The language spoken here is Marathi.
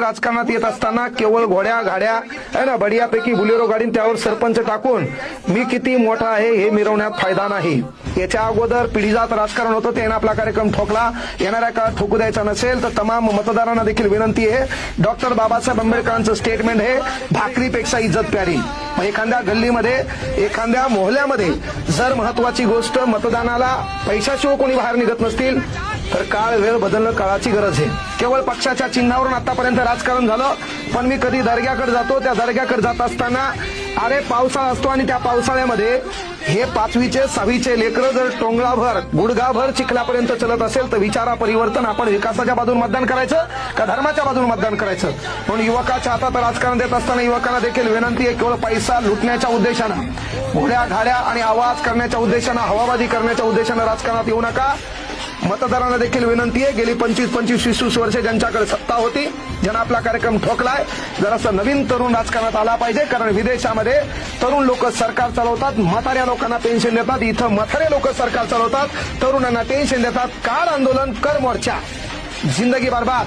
राजकारणात येत असताना केवळ घोड्या गाड्या आहे ना बडियापैकी बुलेरो गाडी त्यावर सरपंच टाकून मी किती मोठा आहे हे मिरवण्यात फायदा नाही. याच्या अगोदर पिढीजात राजकारण होतं त्याने आपला कार्यक्रम ठोकला. येणाऱ्या काळात ठोकू द्यायचा नसेल तर तमाम मतदारांना देखील विनंती आहे. डॉक्टर बाबासाहेब आंबेडकरांचं स्टेटमेंट हे भाकरीपेक्षा इज्जत प्यारी. मग एखाद्या गल्लीमध्ये एखाद्या मोहल्यामध्ये जर महत्वाची गोष्ट मतदानाला पैशाशिवाय कोणी बाहेर निघत नसतील तर काळ वेळ बदलणं काळाची गरज आहे. केवळ पक्षाच्या चिन्हावरून आतापर्यंत राजकारण झालं पण मी कधी दर्ग्याकडे जातो त्या दर्ग्याकडे जात असताना अरे पावसाळा असतो आणि त्या पावसाळ्यामध्ये हे पाचवीचे सहावीचे लेकरं जर टोंगळाभर गुडगाभर चिखलापर्यंत चलत असेल तर विचारा परिवर्तन आपण विकासाच्या बाजून मतदान करायचं का धर्माच्या बाजून मतदान करायचं? म्हणून युवकाच्या हातात राजकारण देत असताना युवकांना देखील विनंती आहे केवळ पैसा लुटण्याच्या उद्देशानं. घोड्या घाड्या आणि आवाज करण्याच्या उद्देशानं हवाबाजी करण्याच्या उद्देशानं राजकारणात येऊ नका. मतदारांना देखील विनंती आहे. गेली पंचवीस पंचवीस वीस वीस वर्षे ज्यांच्याकडे सत्ता होती ज्यांना आपला कार्यक्रम ठोकलाय जरासं नवीन तरुण राजकारणात आला पाहिजे कारण विदेशामध्ये तरुण लोक सरकार चालवतात म्हाताऱ्या लोकांना पेन्शन देतात इथं म्हातारे लोक सरकार चालवतात तरुणांना टेन्शन देतात. काळ आंदोलन कर मोर्चा जिंदगी बर्बाद.